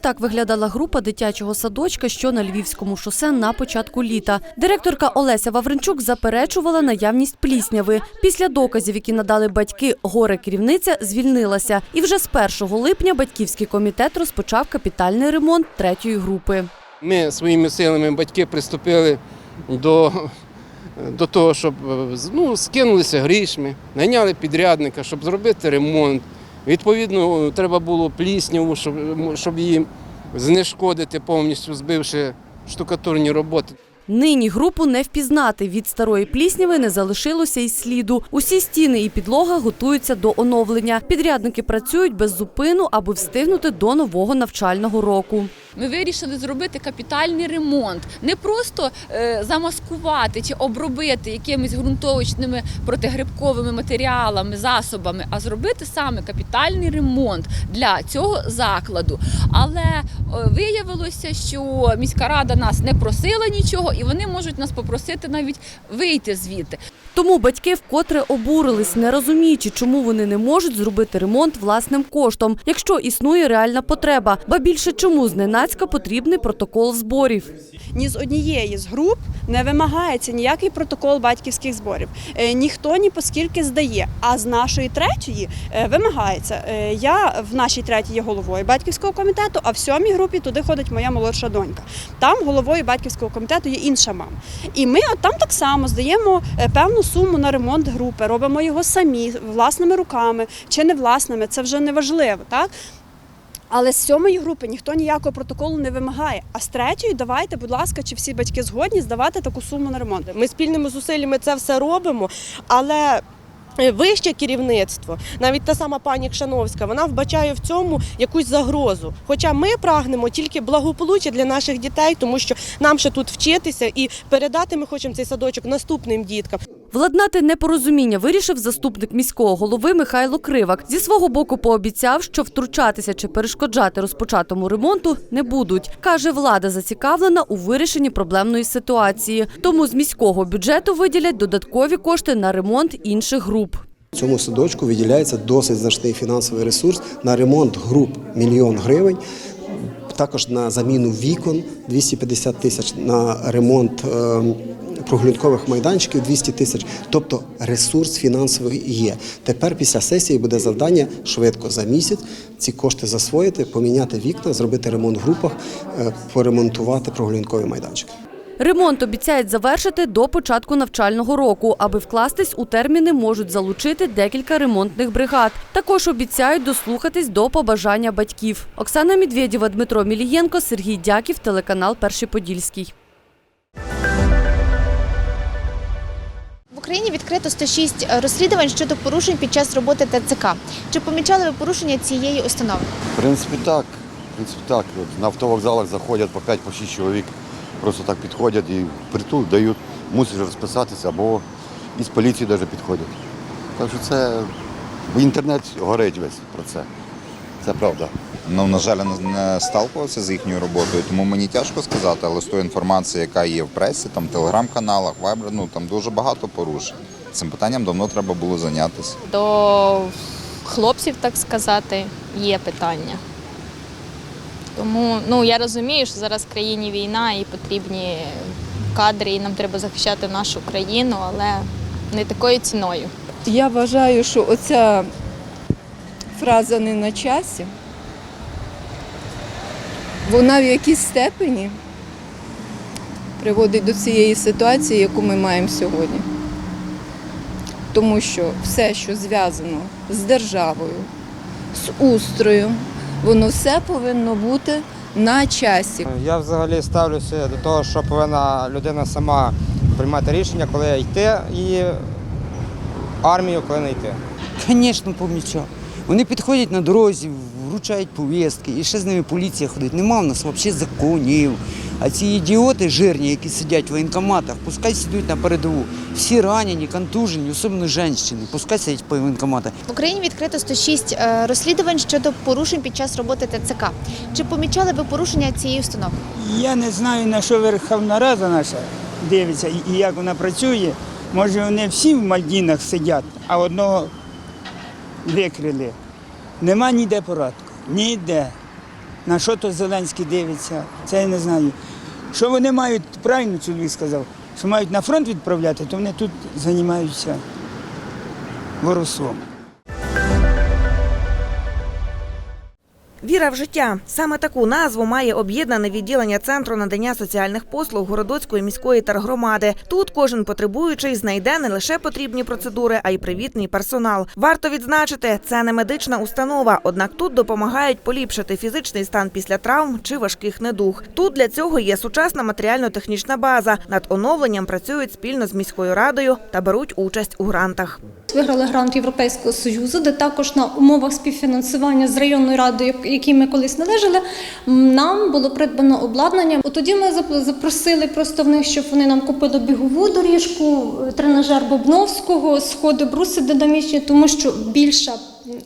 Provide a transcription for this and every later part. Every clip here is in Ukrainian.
так виглядала група дитячого садочка, що на Львівському шосе на початку літа. Директорка Олеся Вавренчук заперечувала наявність плісняви. Після доказів, які надали батьки, горе керівниця звільнилася. І вже з 1 липня батьківський комітет розпочав капітальний ремонт третьої групи. Ми своїми силами батьки приступили до, до того, щоб ну, скинулися грішми, найняли підрядника, щоб зробити ремонт. Відповідно, треба було плісняву, щоб, щоб її знешкодити повністю, збивши штукатурні роботи. Нині групу не впізнати. Від старої плісняви не залишилося й сліду. Усі стіни і підлога готуються до оновлення. Підрядники працюють без зупину, аби встигнути до нового навчального року. Ми вирішили зробити капітальний ремонт, не просто е, замаскувати чи обробити якимись ґрунтовочними протигрибковими матеріалами, засобами, а зробити саме капітальний ремонт для цього закладу. Але е, виявилося, що міська рада нас не просила нічого, і вони можуть нас попросити навіть вийти звідти. Тому батьки вкотре обурились, не розуміючи, чому вони не можуть зробити ремонт власним коштом, якщо існує реальна потреба. Ба більше чому зненацька потрібний протокол зборів. ні з однієї з груп не вимагається ніякий протокол батьківських зборів. Е, Ніхто ні поскільки здає. А з нашої третьої е, вимагається. Е, Я в нашій третій є головою батьківського комітету, а в сьомій групі туди ходить моя молодша донька. Там головою батьківського комітету є інша мама. І ми от там так само здаємо певну суму на ремонт групи, робимо його самі власними руками чи не власними. Це вже не важливо, так. Але з сьомої групи ніхто ніякого протоколу не вимагає. А з третьої давайте, будь ласка, чи всі батьки згодні здавати таку суму на ремонт. Ми спільними зусиллями це все робимо, але. е, Вище керівництво, навіть та сама пані Кшановська, вона вбачає в цьому якусь загрозу. Хоча ми прагнемо тільки благополуччя для наших дітей, тому що нам ще тут вчитися і передати ми хочемо цей садочок наступним діткам. Владнати непорозуміння вирішив заступник міського голови Михайло Кривак. Зі свого боку пообіцяв, що втручатися чи перешкоджати розпочатому ремонту не будуть. Каже, влада зацікавлена у вирішенні проблемної ситуації. Тому з міського бюджету виділять додаткові кошти на ремонт інших груп. Цьому садочку виділяється досить значний фінансовий ресурс на ремонт груп мільйон гривень. Також на заміну вікон 250 тисяч, на ремонт е, прогулянкових майданчиків 200 тисяч. Тобто ресурс фінансовий є. Тепер після сесії буде завдання швидко за місяць ці кошти засвоїти, поміняти вікна, зробити ремонт в групах, е, поремонтувати прогулянкові майданчики. Ремонт обіцяють завершити до початку навчального року. Аби вкластись у терміни, можуть залучити декілька ремонтних бригад. Також обіцяють дослухатись до побажання батьків. Оксана Медведєва, Дмитро Мілієнко, Сергій Дяків, телеканал Перший Подільський. Україні відкрито 106 розслідувань щодо порушень під час роботи ТЦК. Чи помічали ви порушення цієї установи? В принципі, так. В принципі, так. От На автовокзалах заходять по 5 по 6 чоловік, просто так підходять і притул дають, мусиш розписатися, або із поліції навіть підходять. Так що це в інтернет горить весь про це. Це правда. Ну, на жаль, я не- не сталкувався з їхньою роботою, тому мені тяжко сказати, але з тої інформації, яка є в пресі, там телеграм-каналах, вайбер, ну там дуже багато порушень. Цим питанням давно треба було зайнятися. до хлопців, так сказати, є питання. Тому ну, я розумію, що зараз в країні війна і потрібні кадри, і нам треба захищати нашу країну, але не такою ціною. Я вважаю, що оця фраза не на часі. Вона в якійсь степені приводить до цієї ситуації, яку ми маємо сьогодні. Тому що все, що зв'язано з державою, з устроєм, воно все повинно бути на часі. Я взагалі ставлюся до того, що повинна людина сама приймати рішення, коли йти, і армію, коли не йти. Звісно, помічав. Вони підходять на дорозі, вручають повістки, і ще з ними поліція ходить. Нема в нас взагалі законів. А ці ідіоти жирні, які сидять в воєнкоматах, пускай сидять на передову. Всі ранені, контужені, особливо жінки, пускай сидять по воєнкоматах. В Україні відкрито 106 е, розслідувань щодо порушень під час роботи ТЦК. Чи помічали ви порушення цієї установи? Я не знаю, на що Верховна Рада наша дивиться і як вона працює. Може, вони всі в Мальдінах сидять, а одного викрили. Нема ніде порадку. Ніде. На що то Зеленський дивиться, це я не знаю. Що вони мають, правильно чоловік сказав, що мають на фронт відправляти, то вони тут займаються воровством. Віра в життя саме таку назву має об'єднане відділення центру надання соціальних послуг Городоцької міської тергромади. Тут кожен потребуючий знайде не лише потрібні процедури, а й привітний персонал. Варто відзначити, це не медична установа, однак тут допомагають поліпшити фізичний стан після травм чи важких недуг. Тут для цього є сучасна матеріально-технічна база. Над оновленням працюють спільно з міською радою та беруть участь у грантах. Виграли грант Європейського союзу, де також на умовах співфінансування з районною радою, якій ми колись належали, нам було придбано обладнання. От тоді ми запросили просто в них, щоб вони нам купили бігову доріжку, е, тренажер Бобновського, сходи бруси динамічні, тому що більша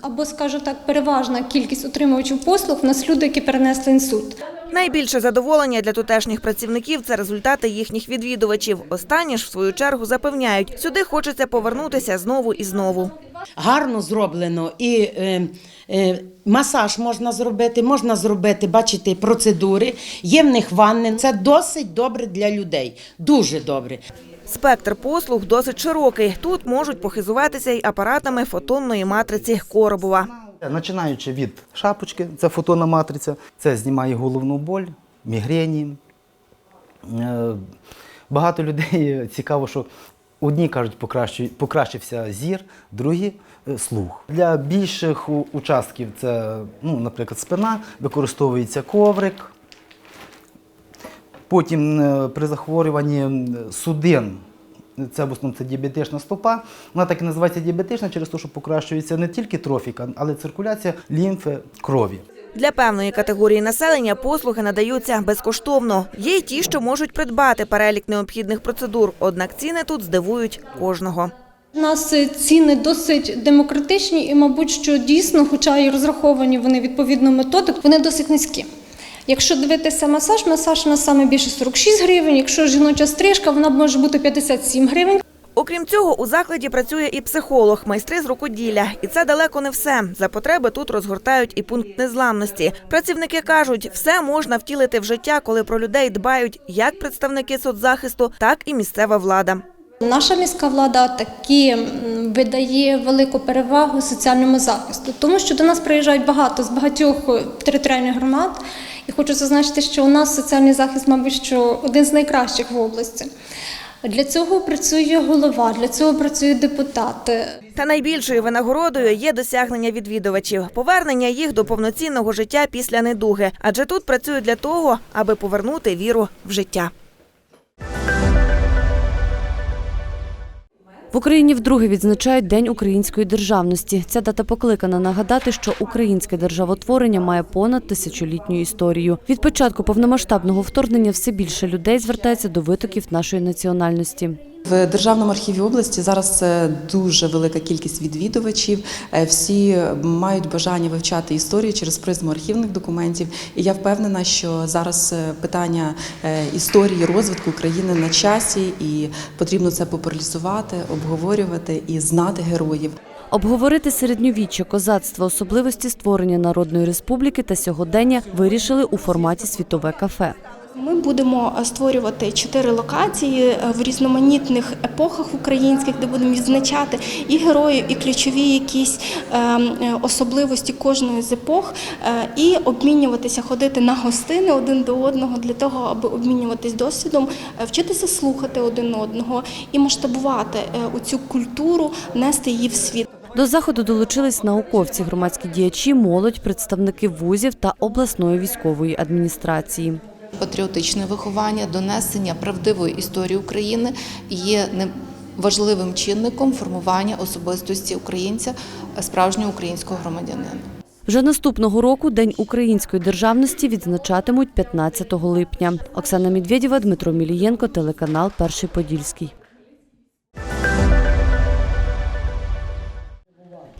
або, скажу так, переважна кількість отримувачів послуг в нас люди, які перенесли інсульт. Найбільше задоволення для тутешніх працівників це результати їхніх відвідувачів. Останні ж в свою чергу запевняють, сюди хочеться повернутися знову і знову. гарно зроблено і е, е, масаж можна зробити, можна зробити, бачите, процедури. Є в них ванни. Це досить добре для людей. Дуже добре. Спектр послуг досить широкий. Тут можуть похизуватися й апаратами фотонної матриці Коробова. Починаючи від шапочки, це фотонна матриця, це знімає головну боль, мігрені. Е, Багато людей цікаво, що одні кажуть, покращився зір, другі е, слух. Для більших участків це, ну, наприклад, спина, використовується коврик. Потім е, при захворюванні судин, це в основному це діабетична стопа. Вона так і називається діабетична через те, що покращується не тільки трофіка, але й циркуляція лімфи крові. Для певної категорії населення послуги надаються безкоштовно. Є й ті, що можуть придбати перелік необхідних процедур, однак ціни тут здивують кожного. У нас е, ціни досить демократичні і, мабуть, що дійсно, хоча і розраховані вони відповідно методик, вони досить низькі. Якщо дивитися масаж, масаж у нас саме більше 46 гривень. Якщо жіноча стрижка, вона може бути 57 гривень. Окрім цього, у закладі працює і психолог, майстри з рукоділля. І це далеко не все. За потреби тут розгортають і пункт незламності. Працівники кажуть, все можна втілити в життя, коли про людей дбають як представники соцзахисту, так і місцева влада. Наша міська влада таки видає велику перевагу соціальному захисту, тому що до нас приїжджають багато з багатьох е, територіальних громад. І хочу зазначити, що у нас соціальний захист, мабуть, що один з найкращих в області. Для цього працює голова, для цього працюють депутати. Та найбільшою винагородою є досягнення відвідувачів, повернення їх до повноцінного життя після недуги, адже тут працюють для того, аби повернути віру в життя. В Україні вдруге відзначають День української державності. Ця дата покликана нагадати, що українське державотворення має понад тисячолітню історію. Від початку повномасштабного вторгнення все більше людей звертається до витоків нашої національності. В Державному архіві області зараз дуже велика кількість відвідувачів. Е, Всі мають бажання вивчати історію через призму архівних документів. І я впевнена, що зараз е, питання е, історії розвитку України на часі, і потрібно це популяризувати, обговорювати і знати героїв. Обговорити середньовіччя, козацтво, особливості створення народної республіки та сьогодення вирішили у форматі світове кафе. Ми будемо е, створювати чотири локації е, в різноманітних епохах українських, де будемо відзначати і героїв, і ключові якісь е, особливості кожної з епох, і обмінюватися, ходити на гостини один до одного для того, аби обмінюватись досвідом, вчитися слухати один одного і масштабувати цю культуру, нести її в світ. До заходу долучились науковці, громадські діячі, молодь, представники вузів та обласної військової адміністрації. Патріотичне виховання, донесення правдивої історії України є важливим чинником формування особистості українця, справжнього українського громадянина. Вже наступного року День української державності відзначатимуть 15 липня. Оксана Медведєва, Дмитро Мілієнко, телеканал Перший Подільський.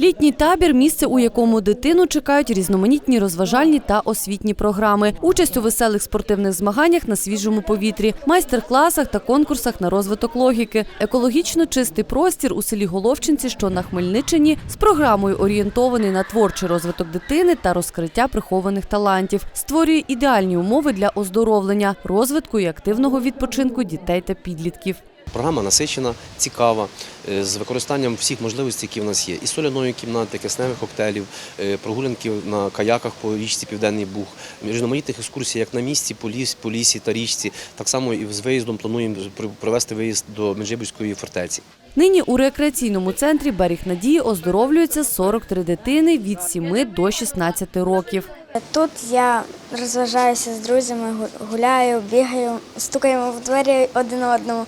Літній табір місце, у якому дитину чекають різноманітні розважальні та освітні програми, участь у веселих спортивних змаганнях на свіжому повітрі, майстер-класах та конкурсах на розвиток логіки, екологічно чистий простір у селі Головчинці, що на Хмельниччині, з програмою орієнтований на творчий розвиток дитини та розкриття прихованих талантів, створює ідеальні умови для оздоровлення, розвитку і активного відпочинку дітей та підлітків. Програма насичена, цікава, е, з використанням всіх можливостей, які в нас є. І соляної кімнати, кисневих коктейлів, е, прогулянки на каяках по річці Південний Буг, різноманітних екскурсій як на місці, по, ліс, по лісі та річці. Так само і з виїздом плануємо провести виїзд до Меджибузької фортеці. Нині у рекреаційному центрі Берег Надії оздоровлюються 43 дитини від 7 до 16 років. Тут я розважаюся з друзями, гу- гуляю, бігаю, стукаємо в двері один одному.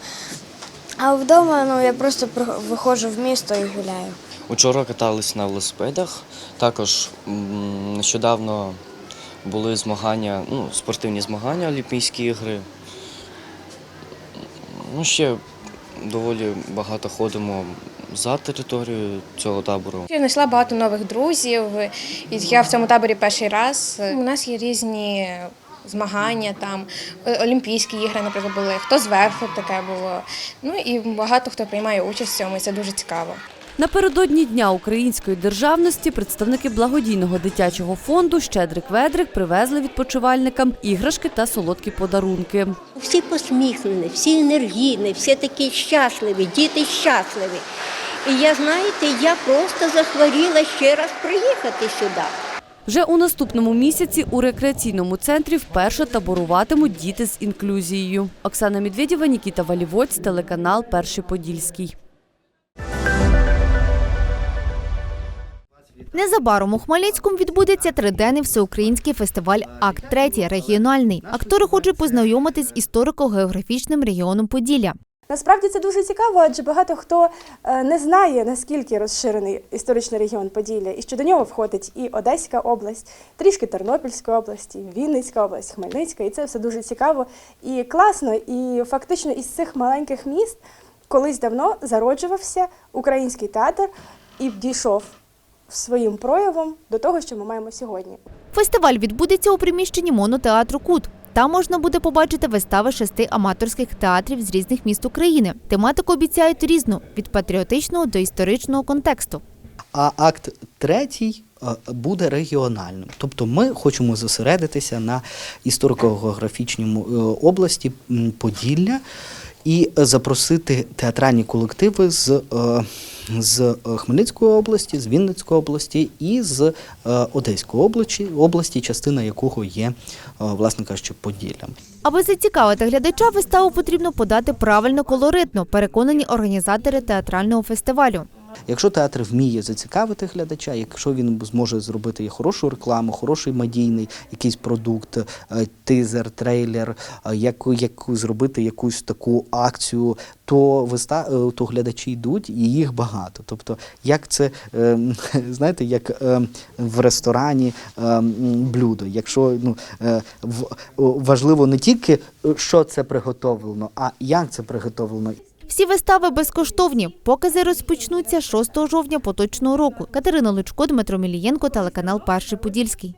А вдома ну, я просто про- виходжу в місто і гуляю. Учора катались на велосипедах. Також нещодавно були змагання, ну, спортивні змагання, Олімпійські ігри. Ну, ще доволі багато ходимо за територією цього табору. Я знайшла багато нових друзів. і Я в цьому таборі перший раз. У нас є різні змагання, там е, Олімпійські ігри, наприклад, були. Хто зверху таке було. Ну і багато хто приймає участь в цьому, і це дуже цікаво. Напередодні Дня української державності представники благодійного дитячого фонду Щедрик Ведрик привезли відпочивальникам іграшки та солодкі подарунки. Всі посміхнені, всі енергійні, всі такі щасливі, діти щасливі. І я, знаєте, я просто захворіла ще раз приїхати сюди. Вже у наступному місяці у рекреаційному центрі вперше таборуватимуть діти з інклюзією. Оксана Медведєва, Нікіта Валівоць, телеканал Перший Подільський. Незабаром у Хмельницькому відбудеться триденний всеукраїнський фестиваль Акт третій регіональний. Актори хочуть познайомитись з історико-географічним регіоном Поділля. Насправді це дуже цікаво, адже багато хто е, не знає, наскільки розширений історичний регіон Поділля, і що до нього входить і Одеська область, трішки Тернопільська область, і Вінницька область, Хмельницька, і це все дуже цікаво і класно. І фактично із цих маленьких міст колись давно зароджувався український театр і дійшов своїм проявом до того, що ми маємо сьогодні. Фестиваль відбудеться у приміщенні монотеатру Кут. Там можна буде побачити вистави шести аматорських театрів з різних міст України. Тематику обіцяють різну від патріотичного до історичного контексту. А акт третій е, буде регіональним. Тобто ми хочемо зосередитися на історико-географічному е, області Поділля і запросити театральні колективи з, е, з е, Хмельницької області, з Вінницької області і з е, Одеської області, області, частина якого є, е, власне кажучи, Поділлям. Аби зацікавити глядача, виставу потрібно подати правильно колоритно, переконані організатори театрального фестивалю. Якщо театр вміє зацікавити глядача, якщо він зможе зробити хорошу рекламу, хороший медійний якийсь продукт, е, тизер, трейлер, е, яку, яку зробити якусь таку акцію, то виста, е, то глядачі йдуть і їх багато. Тобто, як це е, знаєте, як е, в ресторані е, блюдо. Якщо ну важливо не тільки що це приготовлено, а як це приготовлено. Всі вистави безкоштовні. Покази розпочнуться 6 жовтня поточного року. Катерина Лучко, Дмитро Мілієнко, телеканал Перший Подільський.